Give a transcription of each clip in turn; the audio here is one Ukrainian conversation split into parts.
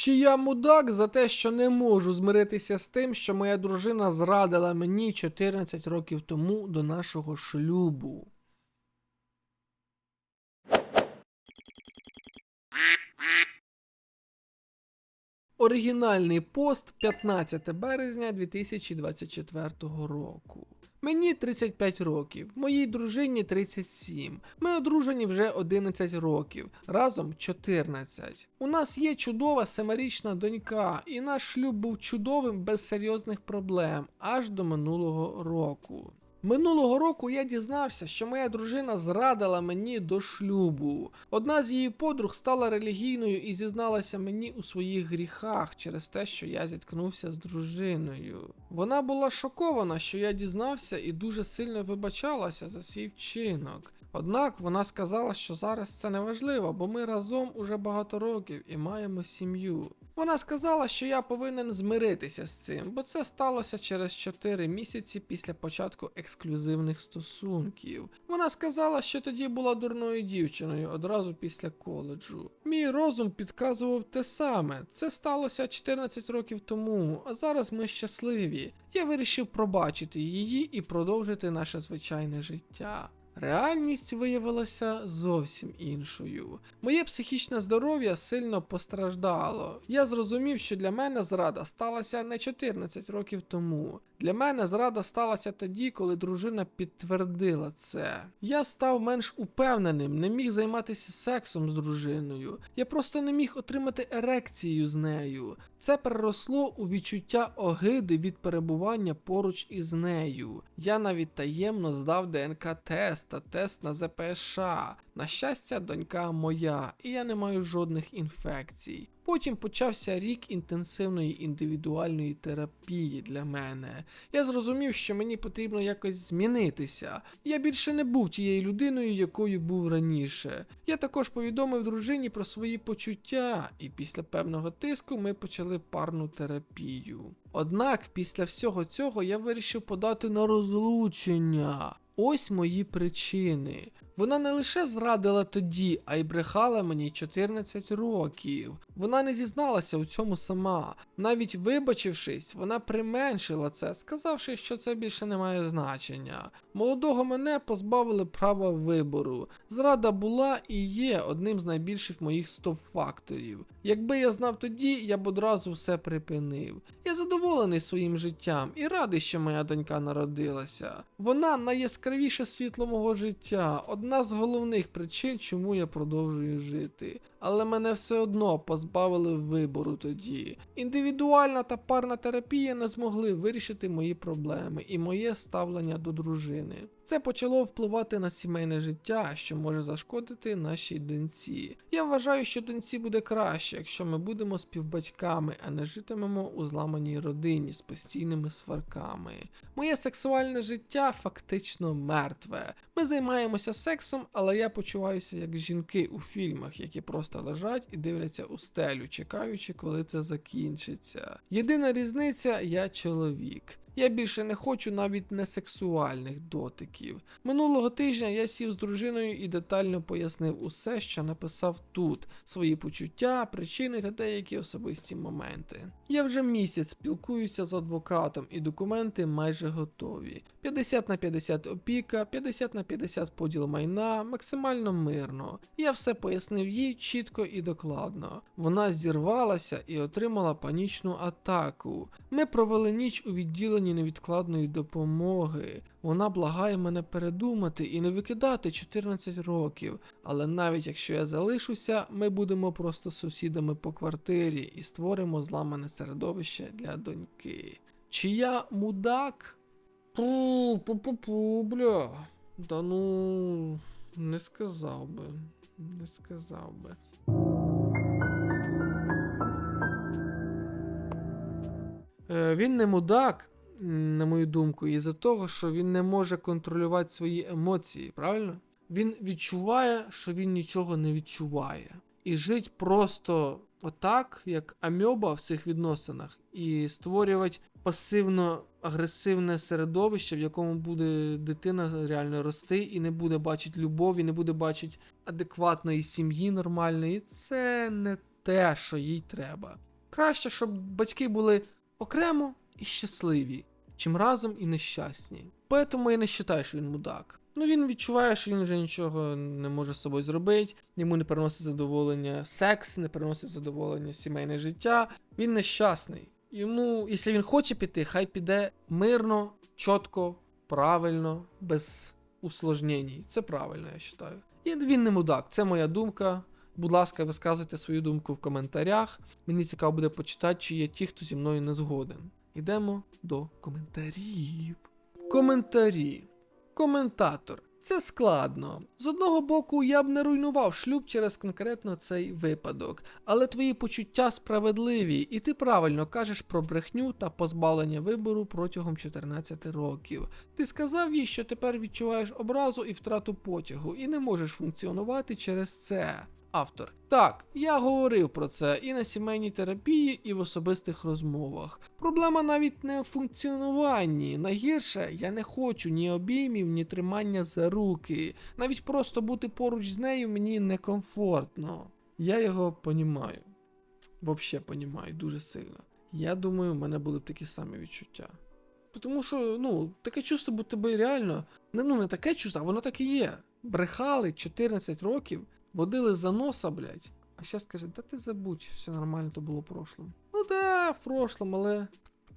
Чи я мудак за те, що не можу змиритися з тим, що моя дружина зрадила мені 14 років тому до нашого шлюбу? Оригінальний пост 15 березня 2024 року. Мені 35 років, моїй дружині 37. Ми одружені вже 11 років, разом 14. У нас є чудова семирічна донька, і наш шлюб був чудовим без серйозних проблем аж до минулого року. Минулого року я дізнався, що моя дружина зрадила мені до шлюбу. Одна з її подруг стала релігійною і зізналася мені у своїх гріхах через те, що я зіткнувся з дружиною. Вона була шокована, що я дізнався, і дуже сильно вибачалася за свій вчинок. Однак вона сказала, що зараз це не важливо, бо ми разом уже багато років і маємо сім'ю. Вона сказала, що я повинен змиритися з цим, бо це сталося через 4 місяці після початку ексклюзивних стосунків. Вона сказала, що тоді була дурною дівчиною одразу після коледжу. Мій розум підказував те саме. Це сталося 14 років тому, а зараз ми щасливі. Я вирішив пробачити її і продовжити наше звичайне життя. Реальність виявилася зовсім іншою. Моє психічне здоров'я сильно постраждало. Я зрозумів, що для мене зрада сталася не 14 років тому. Для мене зрада сталася тоді, коли дружина підтвердила це. Я став менш упевненим, не міг займатися сексом з дружиною. Я просто не міг отримати ерекцію з нею. Це переросло у відчуття огиди від перебування поруч із нею. Я навіть таємно здав ДНК-тест та тест на ЗПШ. На щастя, донька моя, і я не маю жодних інфекцій. Потім почався рік інтенсивної індивідуальної терапії для мене. Я зрозумів, що мені потрібно якось змінитися. Я більше не був тією людиною, якою був раніше. Я також повідомив дружині про свої почуття, і після певного тиску ми почали парну терапію. Однак після всього цього я вирішив подати на розлучення. Ось мої причини. Вона не лише зрадила тоді, а й брехала мені 14 років. Вона не зізналася у цьому сама. Навіть вибачившись, вона применшила це, сказавши, що це більше не має значення. Молодого мене позбавили права вибору. Зрада була і є одним з найбільших моїх стоп-факторів. Якби я знав тоді, я б одразу все припинив. Я задоволений своїм життям і радий, що моя донька народилася. Вона найяскравіше світло мого життя, одна з головних причин, чому я продовжую жити. Але мене все одно позбавили вибору тоді. Індивідуальна та парна терапія не змогли вирішити мої проблеми і моє ставлення до дружини. Це почало впливати на сімейне життя, що може зашкодити нашій доньці. Я вважаю, що доньці буде краще, якщо ми будемо співбатьками, а не житимемо у зламаній родині з постійними сварками. Моє сексуальне життя фактично мертве. Ми займаємося сексом, але я почуваюся як жінки у фільмах, які просто лежать і дивляться у стелю, чекаючи, коли це закінчиться. Єдина різниця я чоловік. Я більше не хочу навіть несексуальних дотиків. Минулого тижня я сів з дружиною і детально пояснив усе, що написав тут: свої почуття, причини та деякі особисті моменти. Я вже місяць спілкуюся з адвокатом, і документи майже готові. 50 на 50 опіка, 50 на 50 поділ майна, максимально мирно. Я все пояснив їй чітко і докладно. Вона зірвалася і отримала панічну атаку. Ми провели ніч у відділенні невідкладної допомоги. Вона благає мене передумати і не викидати 14 років. Але навіть якщо я залишуся, ми будемо просто сусідами по квартирі і створимо зламане середовище для доньки. Чи я мудак? Пу, пу-пу-пу, бля. Да ну, не сказав би. Не сказав би. Е, Він не мудак, на мою думку, із-за того, що він не може контролювати свої емоції, правильно? Він відчуває, що він нічого не відчуває. І жить просто отак, як амьоба в цих відносинах, і створювати пасивно-агресивне середовище, в якому буде дитина реально рости і не буде бачити любові, не буде бачити адекватної сім'ї нормальної. Це не те, що їй треба. Краще, щоб батьки були окремо і щасливі, чим разом і нещасні. Поэтому я не вважаю, що він мудак. Ну він відчуває, що він вже нічого не може з собою зробити, йому не приносить задоволення секс, не приносить задоволення сімейне життя. Він нещасний. Йому, якщо він хоче піти, хай піде мирно, чітко, правильно, без усложнень. Це правильно, я вважаю. І він не мудак, це моя думка. Будь ласка, висказуйте свою думку в коментарях. Мені цікаво буде почитати, чи є ті, хто зі мною не згоден. Йдемо до коментарів. Коментарі. Коментатор. Це складно. З одного боку, я б не руйнував шлюб через конкретно цей випадок, але твої почуття справедливі, і ти правильно кажеш про брехню та позбавлення вибору протягом 14 років. Ти сказав їй, що тепер відчуваєш образу і втрату потягу, і не можеш функціонувати через це. Автор. Так, я говорив про це і на сімейній терапії, і в особистих розмовах. Проблема навіть не в функціонуванні. Найгірше, я не хочу ні обіймів, ні тримання за руки. Навіть просто бути поруч з нею мені некомфортно. Я його понімаю. Вообще понімаю дуже сильно. Я думаю, в мене були б такі самі відчуття. Тому що, ну, таке чувство, бо тебе реально. Не, ну, не таке чувство, а воно так і є. Брехали 14 років, водили за носа, блядь. А зараз каже, да ти забудь, все нормально, то було в прошлом. Ну да, в прошлом, але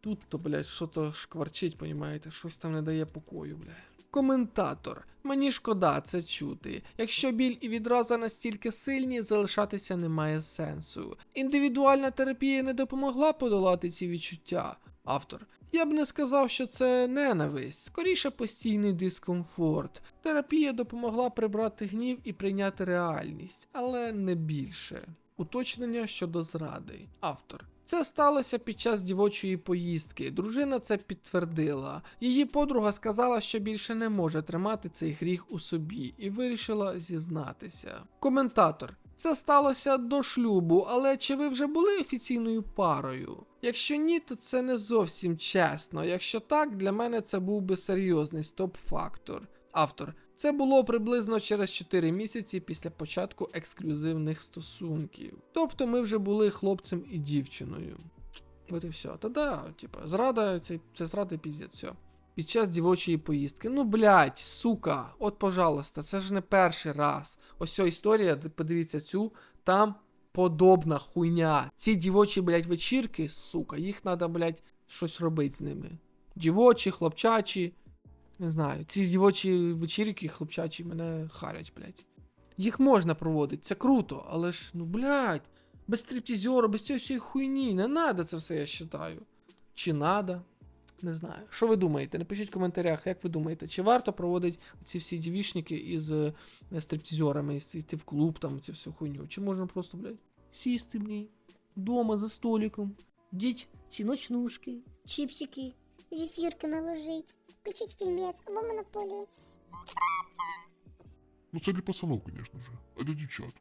тут то, блядь, що то шкварчить, понімаєте, щось там не дає покою, блядь. Коментатор. Мені шкода це чути. Якщо біль і відраза настільки сильні, залишатися немає сенсу. Індивідуальна терапія не допомогла подолати ці відчуття. Автор. Я б не сказав, що це ненависть, скоріше постійний дискомфорт. Терапія допомогла прибрати гнів і прийняти реальність, але не більше. Уточнення щодо зради. Автор. Це сталося під час дівочої поїздки. Дружина це підтвердила. Її подруга сказала, що більше не може тримати цей гріх у собі, і вирішила зізнатися. Коментатор. Це сталося до шлюбу, але чи ви вже були офіційною парою? Якщо ні, то це не зовсім чесно. Якщо так, для мене це був би серйозний стоп-фактор. Автор. Це було приблизно через 4 місяці після початку ексклюзивних стосунків. Тобто ми вже були хлопцем і дівчиною. От і все. Та да, типа, зрада, це, це зрада піздець, все. Під час дівочої поїздки. Ну, блядь, сука, от, пожалуйста, це ж не перший раз. Ось ця історія, подивіться цю, там подобна хуйня. Ці дівочі, блядь, вечірки, сука, їх треба, блядь, щось робити з ними. Дівочі, хлопчачі. Не знаю, ці дівочі вечірки, хлопчачі, мене харять, блядь. Їх можна проводити, це круто, але ж, ну, блядь, без стриптізеру, без цієї всієї хуйні, не надо це все, я вважаю. Чи надо? Не знаю. Що ви думаєте? Напишіть в коментарях, як ви думаєте, чи варто проводити ці всі дівішники із е, стриптізерами, йти в клуб, там, цю всю хуйню. Чи можна просто, блядь, сісти, блядь, дома за столиком, діть ці ночнушки. чіпсики, зефірки наложить, включить фільмець або монополію. Ну це для пацанов, конечно же, а для дівчат.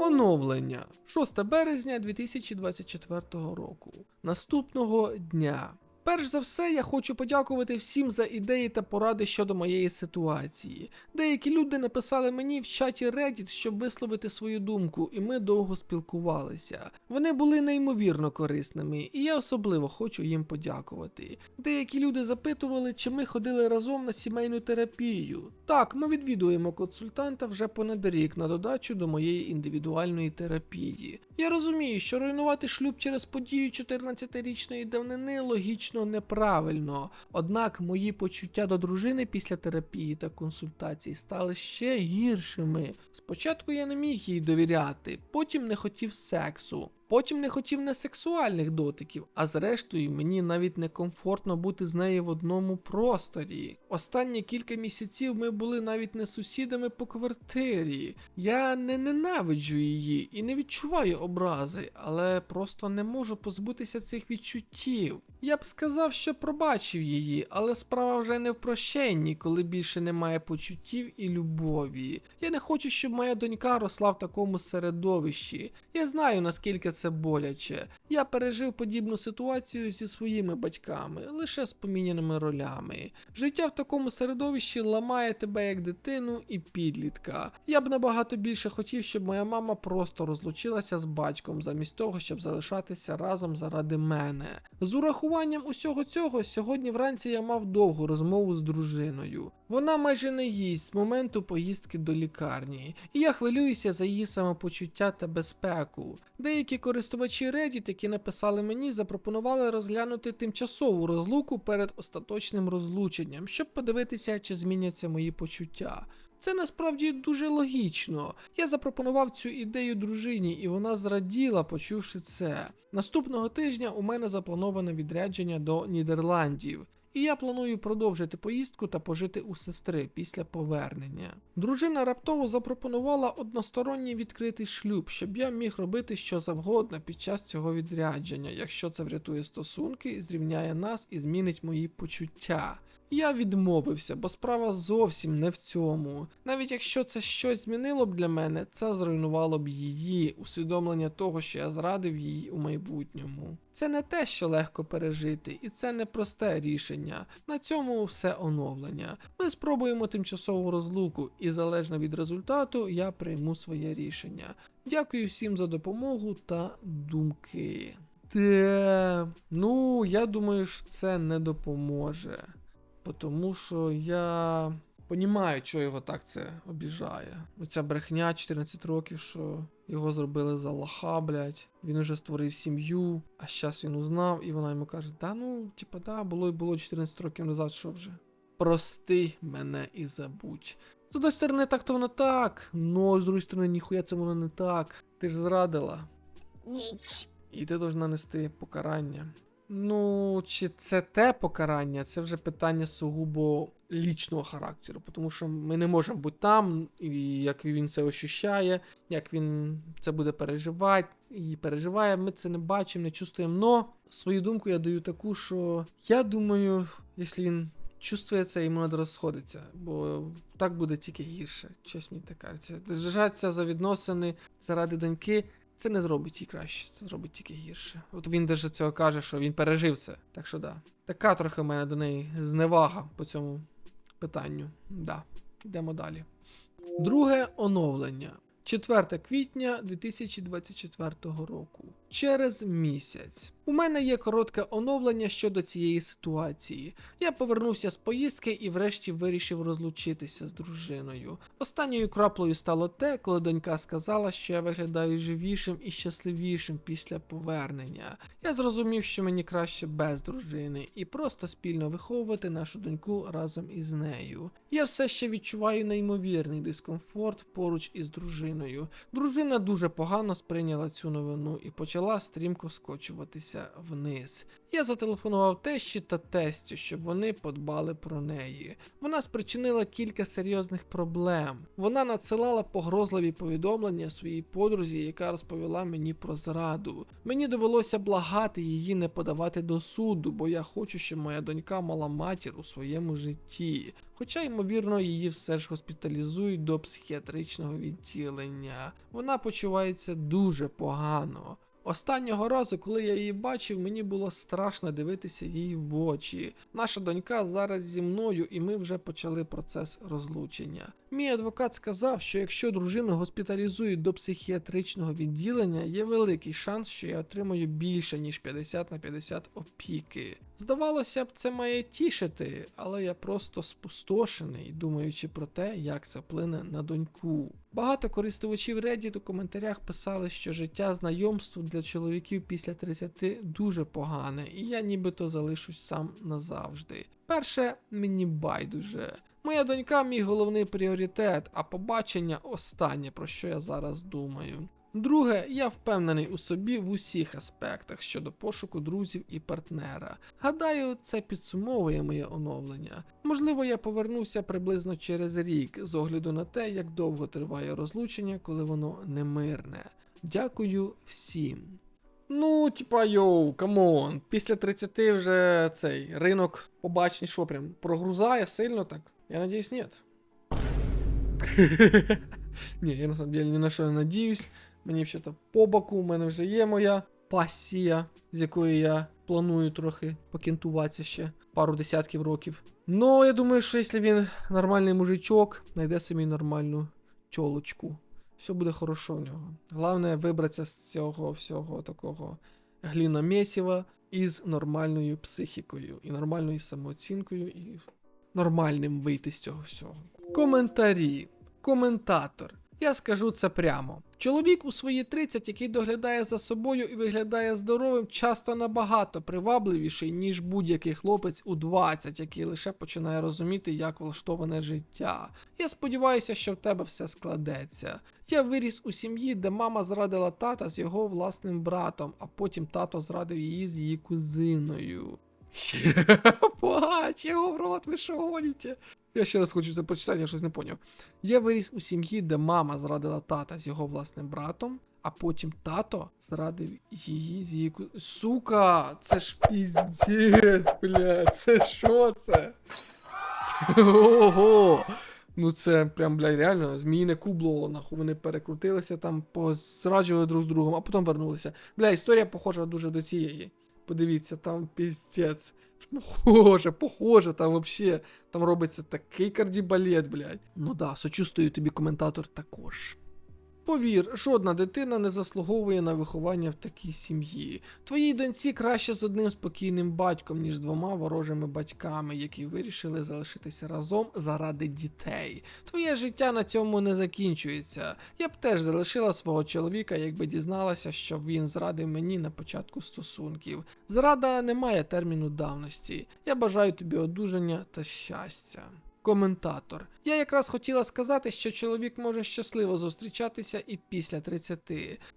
Оновлення 6 березня 2024 року. Наступного дня. Перш за все, я хочу подякувати всім за ідеї та поради щодо моєї ситуації. Деякі люди написали мені в чаті Reddit, щоб висловити свою думку, і ми довго спілкувалися. Вони були неймовірно корисними, і я особливо хочу їм подякувати. Деякі люди запитували, чи ми ходили разом на сімейну терапію. Так, ми відвідуємо консультанта вже понад рік на додачу до моєї індивідуальної терапії. Я розумію, що руйнувати шлюб через подію 14-річної давнини логічно неправильно. Однак мої почуття до дружини після терапії та консультацій стали ще гіршими. Спочатку я не міг їй довіряти, потім не хотів сексу. Потім не хотів не сексуальних дотиків, а зрештою мені навіть некомфортно бути з нею в одному просторі. Останні кілька місяців ми були навіть не сусідами по квартирі. Я не ненавиджу її і не відчуваю образи, але просто не можу позбутися цих відчуттів. Я б сказав, що пробачив її, але справа вже не в прощенні, коли більше немає почуттів і любові. Я не хочу, щоб моя донька росла в такому середовищі. Я знаю, наскільки це це боляче. Я пережив подібну ситуацію зі своїми батьками, лише з поміняними ролями. Життя в такому середовищі ламає тебе як дитину і підлітка. Я б набагато більше хотів, щоб моя мама просто розлучилася з батьком, замість того, щоб залишатися разом заради мене. З урахуванням усього цього, сьогодні вранці я мав довгу розмову з дружиною. Вона майже не їсть з моменту поїздки до лікарні, і я хвилююся за її самопочуття та безпеку. Деякі користувачі Reddit, які написали мені, запропонували розглянути тимчасову розлуку перед остаточним розлученням, щоб подивитися, чи зміняться мої почуття. Це насправді дуже логічно. Я запропонував цю ідею дружині, і вона зраділа, почувши це. Наступного тижня у мене заплановане відрядження до Нідерландів. І я планую продовжити поїздку та пожити у сестри після повернення. Дружина раптово запропонувала односторонній відкритий шлюб, щоб я міг робити що завгодно під час цього відрядження, якщо це врятує стосунки, зрівняє нас і змінить мої почуття. Я відмовився, бо справа зовсім не в цьому. Навіть якщо це щось змінило б для мене, це зруйнувало б її, усвідомлення того, що я зрадив її у майбутньому. Це не те, що легко пережити, і це не просте рішення. На цьому все оновлення. Ми спробуємо тимчасову розлуку, і залежно від результату я прийму своє рішення. Дякую всім за допомогу та думки. Те, ну, я думаю, що це не допоможе. Тому що я понімаю, що його так це обіжає. Оця брехня 14 років, що його зробили за лоха, блядь. Він уже створив сім'ю, а зараз він узнав, і вона йому каже: Та ну, типа, да, було і було 14 років назад, що вже. Прости мене і забудь. З одної сторони, так то воно так, но з другої сторони, ніхуя це воно не так. Ти ж зрадила. Ніч. І ти должна нести покарання. Ну, чи це те покарання, це вже питання сугубо лічного характеру, тому що ми не можемо бути там, і як він це ощущає, як він це буде переживати і переживає, ми це не бачимо, не чувствуємо. Но свою думку я даю таку, що я думаю, якщо він чувствує це, йому треба розходитися, бо так буде тільки гірше. Щось мені так кажеться. Держатися за відносини заради доньки. Це не зробить їй краще, це зробить тільки гірше. От він даже цього каже, що він пережив це. Так що да. Така трохи в мене до неї зневага по цьому питанню. Да. Йдемо далі. Друге оновлення. 4 квітня 2024 року. Через місяць. У мене є коротке оновлення щодо цієї ситуації. Я повернувся з поїздки і врешті вирішив розлучитися з дружиною. Останньою краплею стало те, коли донька сказала, що я виглядаю живішим і щасливішим після повернення. Я зрозумів, що мені краще без дружини і просто спільно виховувати нашу доньку разом із нею. Я все ще відчуваю неймовірний дискомфорт поруч із дружиною. Дружина дуже погано сприйняла цю новину і почала стрімко скочуватися вниз. Я зателефонував тещі та тестю, щоб вони подбали про неї. Вона спричинила кілька серйозних проблем. Вона надсилала погрозливі повідомлення своїй подрузі, яка розповіла мені про зраду. Мені довелося благати її не подавати до суду, бо я хочу, щоб моя донька мала матір у своєму житті. Хоча, ймовірно, її все ж госпіталізують до психіатричного відділення. Вона почувається дуже погано. Останнього разу, коли я її бачив, мені було страшно дивитися їй в очі. Наша донька зараз зі мною, і ми вже почали процес розлучення. Мій адвокат сказав, що якщо дружину госпіталізують до психіатричного відділення, є великий шанс, що я отримаю більше ніж 50 на 50 опіки. Здавалося б, це має тішити, але я просто спустошений, думаючи про те, як це вплине на доньку. Багато користувачів Reddit у коментарях писали, що життя знайомств для чоловіків після 30 дуже погане, і я нібито залишусь сам назавжди. Перше, мені байдуже. Моя донька мій головний пріоритет, а побачення останнє, про що я зараз думаю. Друге, я впевнений у собі в усіх аспектах щодо пошуку друзів і партнера. Гадаю, це підсумовує моє оновлення. Можливо, я повернуся приблизно через рік, з огляду на те, як довго триває розлучення, коли воно немирне. Дякую всім. Ну, типа, йоу, камон, після 30 вже цей ринок побачень, що прям прогрузає сильно так. Я надіюсь, нет. Не, я на самом деле ни на что не надеюсь. Мені ще то по боку, у мене вже є моя пасія, з якою я планую трохи покінтуватися ще пару десятків років. Ну, я думаю, що якщо він нормальний мужичок, знайде собі нормальну чолочку. Все буде хорошо в нього. Головне вибратися з цього всього такого гліномєсіва із нормальною психікою, і нормальною самооцінкою, і нормальним вийти з цього всього. Коментарі. Коментатор. Я скажу це прямо. Чоловік у свої 30, який доглядає за собою і виглядає здоровим, часто набагато привабливіший, ніж будь-який хлопець у 20, який лише починає розуміти, як влаштоване життя. Я сподіваюся, що в тебе все складеться. Я виріс у сім'ї, де мама зрадила тата з його власним братом, а потім тато зрадив її з її кузиною. Пач, його в рот, ви що гоніте? Я ще раз хочу це прочитати, я щось не поняв. Я виріс у сім'ї, де мама зрадила тата з його власним братом, а потім тато зрадив її з її Сука, це ж піздець, блядь, це що це? Це ого. Ну це прям, блядь, реально зміїне кубло, нахуй. Вони перекрутилися там, позраджували друг з другом, а потім вернулися. Бля, історія похожа дуже до цієї. Подивіться, там піздець. Похоже, похоже, там вообще. Там робиться такий кардібалет, блядь. Ну да, сочувствую тобі коментатор також. Повір, жодна дитина не заслуговує на виховання в такій сім'ї. Твоїй доньці краще з одним спокійним батьком, ніж з двома ворожими батьками, які вирішили залишитися разом заради дітей. Твоє життя на цьому не закінчується. Я б теж залишила свого чоловіка, якби дізналася, що він зрадив мені на початку стосунків. Зрада не має терміну давності. Я бажаю тобі одужання та щастя. Коментатор. Я якраз хотіла сказати, що чоловік може щасливо зустрічатися і після 30.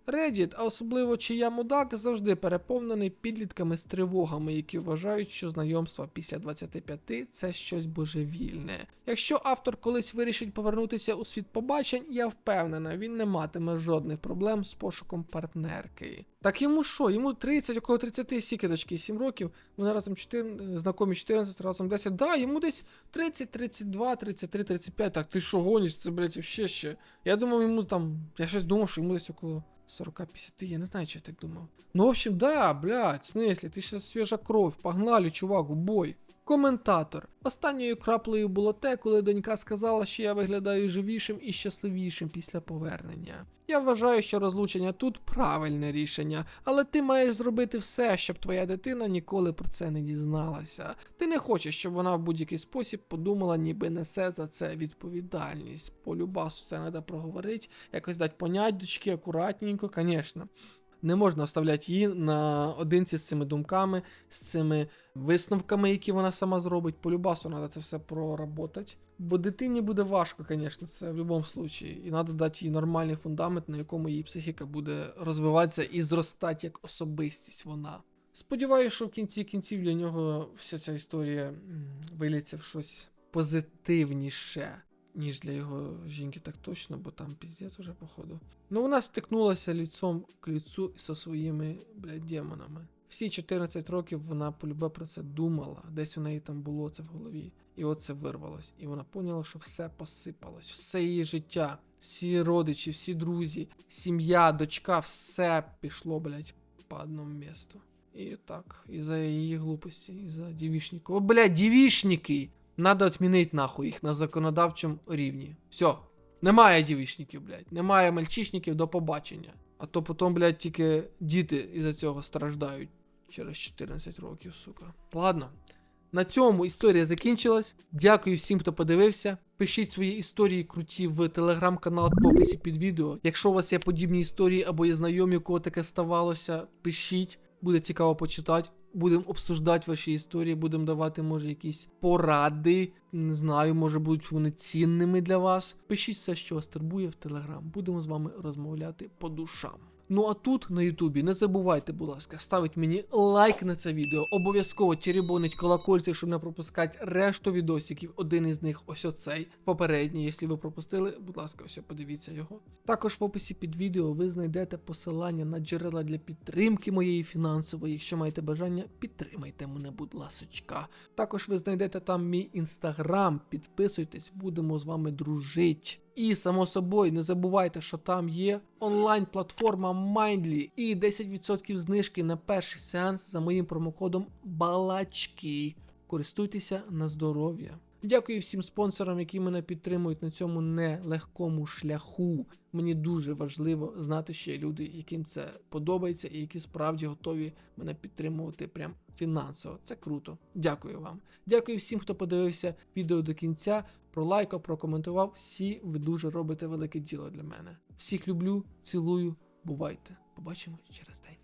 Reddit, а особливо чия мудак, завжди переповнений підлітками з тривогами, які вважають, що знайомство після 25 це щось божевільне. Якщо автор колись вирішить повернутися у світ побачень, я впевнена, він не матиме жодних проблем з пошуком партнерки. Так йому що? Йому 30, около 30 сіки дочки, 7 років. Вони разом 4, знакомі 14, разом 10. Да, йому десь 30, 32, 33, 35. Так ти що гоніш, Це, блядь, ще ще. Я думав, йому там. Я щось думав, що йому десь около 40-50. Я не знаю, чи я так думав. Ну, в общем, да, блядь, в смысле, ти ще свіжа кров. Погнали, чувак, у бой. Коментатор. Останньою краплею було те, коли донька сказала, що я виглядаю живішим і щасливішим після повернення. Я вважаю, що розлучення тут правильне рішення, але ти маєш зробити все, щоб твоя дитина ніколи про це не дізналася. Ти не хочеш, щоб вона в будь-який спосіб подумала, ніби несе за це відповідальність. По любасу це треба проговорити, якось дати понять дочки акуратненько, звісно. Не можна оставляти її наодинці з цими думками, з цими висновками, які вона сама зробить. По любасу треба це все проработати. Бо дитині буде важко, звісно, це в будь-якому випадку. І треба дати їй нормальний фундамент, на якому її психіка буде розвиватися і зростати як особистість вона. Сподіваюся, що в кінці кінців для нього вся ця історія виліться в щось позитивніше, ніж для його жінки, так точно, бо там піздець уже, походу. Ну, вона стикнулася ліцом к ліцу зі своїми, блядь, демонами. Всі 14 років вона полюбе про це думала, десь у неї там було це в голові. І от це вирвалось. І вона поняла, що все посипалось, все її життя, всі родичі, всі друзі, сім'я, дочка, все пішло, блядь, по одному місту. І так, із-за її глупості, із-за дівішників. О, блядь, дівішники! Надо отмінити нахуй їх на законодавчому рівні. Все. Немає дівішників, блядь. Немає мальчишників до побачення. А то потім, блядь, тільки діти із-за цього страждають через 14 років, сука. Ладно. На цьому історія закінчилась. Дякую всім, хто подивився. Пишіть свої історії круті в телеграм-канал в описі під відео. Якщо у вас є подібні історії або є знайомі, у кого таке ставалося, пишіть. Буде цікаво почитати. Будемо обсуждати ваші історії, будемо давати, може, якісь поради. Не знаю, може будуть вони цінними для вас. Пишіть все, що вас турбує в телеграм. Будемо з вами розмовляти по душам. Ну а тут на Ютубі не забувайте, будь ласка, ставити мені лайк на це відео. Обов'язково черебонить колокольці, щоб не пропускати решту відосиків. Один із них ось оцей. Попередній, якщо ви пропустили, будь ласка, ось подивіться його. Також в описі під відео ви знайдете посилання на джерела для підтримки моєї фінансової. Якщо маєте бажання, підтримайте мене, будь ласочка. Також ви знайдете там мій інстаграм. Підписуйтесь, будемо з вами дружити. І само собою не забувайте, що там є онлайн-платформа Mindly і 10% знижки на перший сеанс за моїм промокодом Балачки. Користуйтеся на здоров'я. Дякую всім спонсорам, які мене підтримують на цьому нелегкому шляху. Мені дуже важливо знати, що люди, яким це подобається, і які справді готові мене підтримувати прям фінансово. Це круто. Дякую вам. Дякую всім, хто подивився відео до кінця, пролайкав, прокоментував. Всі ви дуже робите велике діло для мене. Всіх люблю, цілую, бувайте. Побачимось через день.